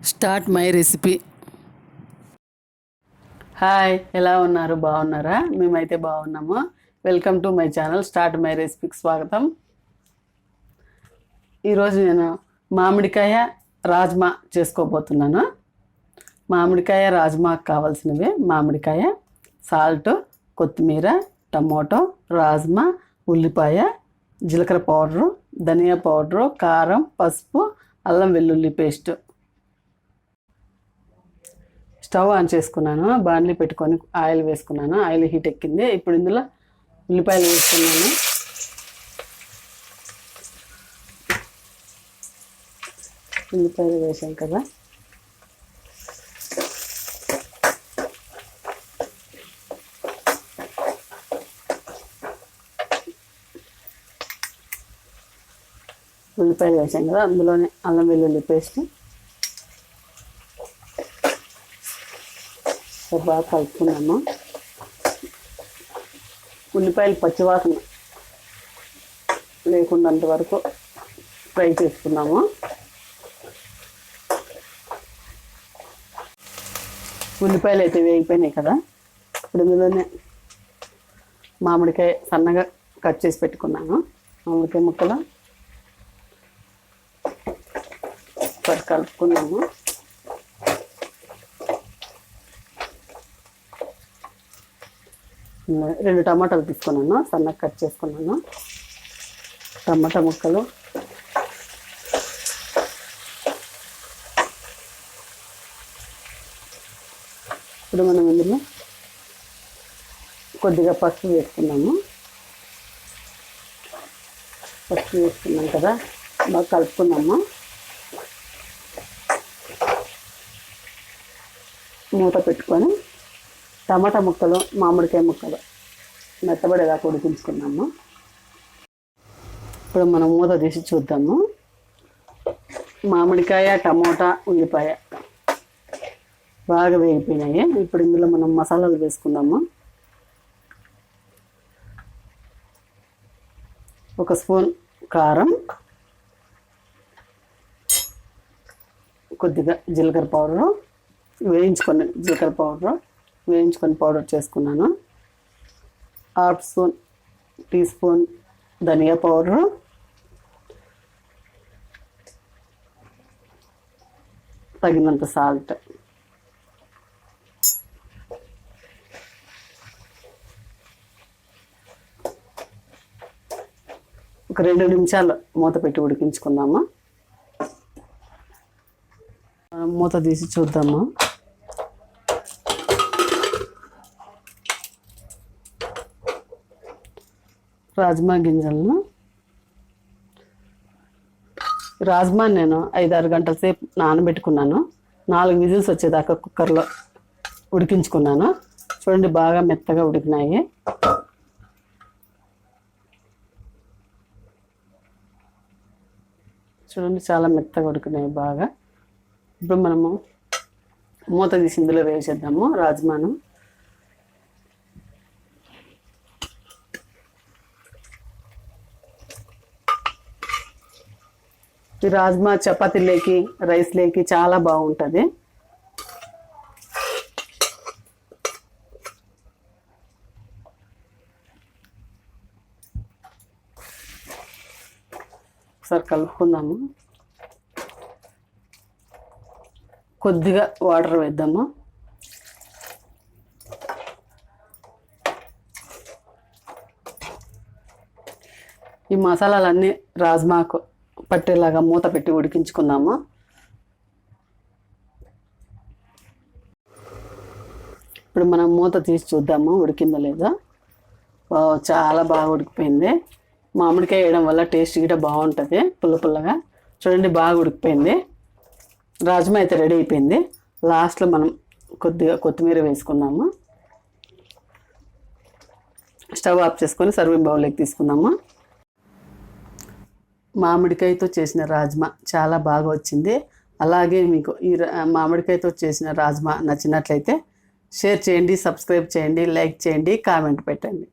Start my recipe. Hi ఎలా ఉన్నారు? బాగున్నారా? మేమైతే బాగున్నాము. Welcome to my channel start my రెసిపీకి స్వాగతం. ఈరోజు నేను మామిడికాయ రాజ్మా చేసుకోబోతున్నాను. మామిడికాయ రాజ్మాకు కావాల్సినవి మామిడికాయ సాల్ట్ కొత్తిమీర టమోటో రాజ్మా ఉల్లిపాయ జీలకర్ర పౌడరు ధనియా పౌడరు కారం పసుపు అల్లం వెల్లుల్లి పేస్టు. స్టవ్ ఆన్ చేసుకున్నాను బాండ్లీ పెట్టుకొని ఆయిల్ వేసుకున్నాను ఆయిల్ హీట్ ఎక్కింది. ఇప్పుడు ఇందులో ఉల్లిపాయలు వేసుకున్నాను ఉల్లిపాయలు వేసాం కదా. ఉల్లిపాయలు వేసాం కదా అందులోనే అల్లం వెల్లుల్లి పేస్ట్. బాగా కలుపుకున్నాము ఉల్లిపాయలు పచ్చివాసన లేకుండా వరకు ఫ్రై చేసుకున్నాము. ఉల్లిపాయలు అయితే వేగిపోయినాయి కదా ఇప్పుడు ఇందులోనే మామిడికాయ సన్నగా కట్ చేసి పెట్టుకున్నాను. మామిడికాయ ముక్కలు కలుపుకున్నాము. రెండు టమాటాలు తీసుకున్నాను. సన్నగా కట్ చేసుకున్నాను. టమాటా ముక్కలు. ఇప్పుడు మనం ఇందులో కొద్దిగా పసుపు వేసుకున్నాము. పసుపు వేసుకున్నాం కదా బాగా కలుపుకున్నాము. మూత పెట్టుకొని టమాటా ముక్కలు మామిడికాయ ముక్కలు. మెత్తబడేదాకా ఉడికించుకున్నాము. ఇప్పుడు మనం మూత తీసి చూద్దాము. మామిడికాయ టమోటా ఉల్లిపాయ బాగా వేగిపోయినాయి. ఇప్పుడు ఇందులో మనం మసాలాలు వేసుకుందాము. ఒక స్పూన్ కారం కొద్దిగా జీలకర్ర పౌడరు వేయించుకొని జీలకర్ర పౌడరు వేయించుకొని పౌడర్ చేసుకున్నాను. హాఫ్ స్పూన్ టీ స్పూన్ ధనియా పౌడరు. తగినంత సాల్ట్. ఒక రెండు నిమిషాలు మూత పెట్టి ఉడికించుకుందామా? మూత తీసి చూద్దాము? రాజ్మా గింజలను. రాజ్మా నేను ఐదారు గంటల సేపు నానబెట్టుకున్నాను. నాలుగు విజిల్స్ వచ్చేదాకా కుక్కర్లో ఉడికించుకున్నాను. చూడండి బాగా మెత్తగా ఉడికినాయి. చూడండి చాలా మెత్తగా ఉడికినాయి బాగా. ఇప్పుడు మనము మూత తీసి ఇందులో వేసేద్దాము రాజ్మాను. ఈ రాజ్మా చపాతీలోకి రైస్లోకి చాలా బాగుంటుంది. ఒకసారి కలుపుకుందాము. కొద్దిగా వాటర్ వేద్దాము. ఈ మసాలాలన్నీ రాజ్మాకు పట్టేలాగా మూత పెట్టి ఉడికించుకుందాము? ఇప్పుడు మనం మూత తీసి చూద్దాము? ఉడికిందో లేదో? వావ్, చాలా బాగా ఉడికిపోయింది. మామిడికాయ వేయడం వల్ల టేస్ట్ కూడా బాగుంటుంది పుల్ల పుల్లగా. చూడండి బాగా ఉడికిపోయింది. రాజ్మా అయితే రెడీ అయిపోయింది. లాస్ట్లో మనం కొద్దిగా కొత్తిమీర వేసుకుందాము? స్టవ్ ఆఫ్ చేసుకొని సర్వింగ్ బౌల్లోకి తీసుకుందాము? మామిడికాయతో చేసిన రాజ్మా చాలా బాగా వచ్చింది. అలాగే మీకు ఈ మామిడికాయతో చేసిన రాజ్మా నచ్చినట్లయితే షేర్ చేయండి సబ్స్క్రైబ్ చేయండి లైక్ చేయండి కామెంట్ పెట్టండి.